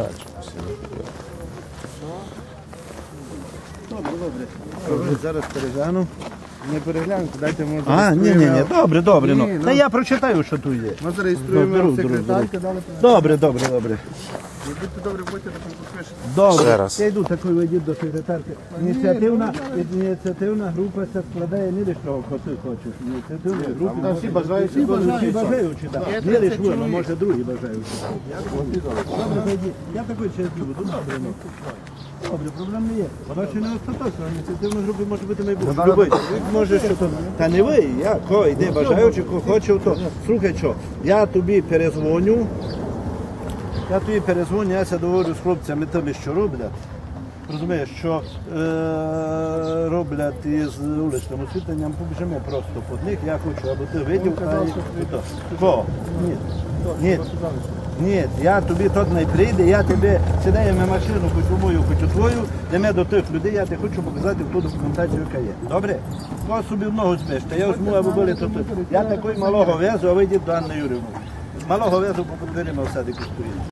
back. Добре. Зараз перегляну. Не переглянути, дайте може. А, ні, ні, ні, добре, добре. Ні, Ну. ну. Та я прочитаю, що тут є. Ми зареєструємо секретарки, дали Добре, добре, добре. Будьте добре, будьте там підпишете. Добре. Раз. Я йду такою вийдіть до секретарки. Ініціативна, ініціативна група це складає не лише того, що ти хочеш. Ініціативна група. Там всі бажаючі, Всі бажаючі, всі бажаючі, так. Не лише ви, але може другі бажаючі. Добре, зайдіть. Я такої через не буду. Добре, ну. Добре, проблем не є. Вона ще не остаточна. Ініціативна група може бути майбутнє. Любий. Може, що то. Та не ви, я, ко, йди бажаючи, ко хочу, то. Слухай, що, я тобі перезвоню, я тобі перезвоню, я ся договорю з хлопцями тими, що роблять. Розумієш, що е, роблять із вуличним освітленням, побіжимо просто під них, я хочу, аби ти видів, а і то. Ко? Ні. Ні. Ні, я тобі тут не прийде, я тебе на машину, хоч мою, хоч твою, йдемо до тих людей, я тебе хочу показати ту документацію, яка є. Добре? Ко собі в ногу збиште, я візьму, аби були тут. Я такий малого везу, а ви до Анни Юрівни. Малого везу по дверима в садику стоїть.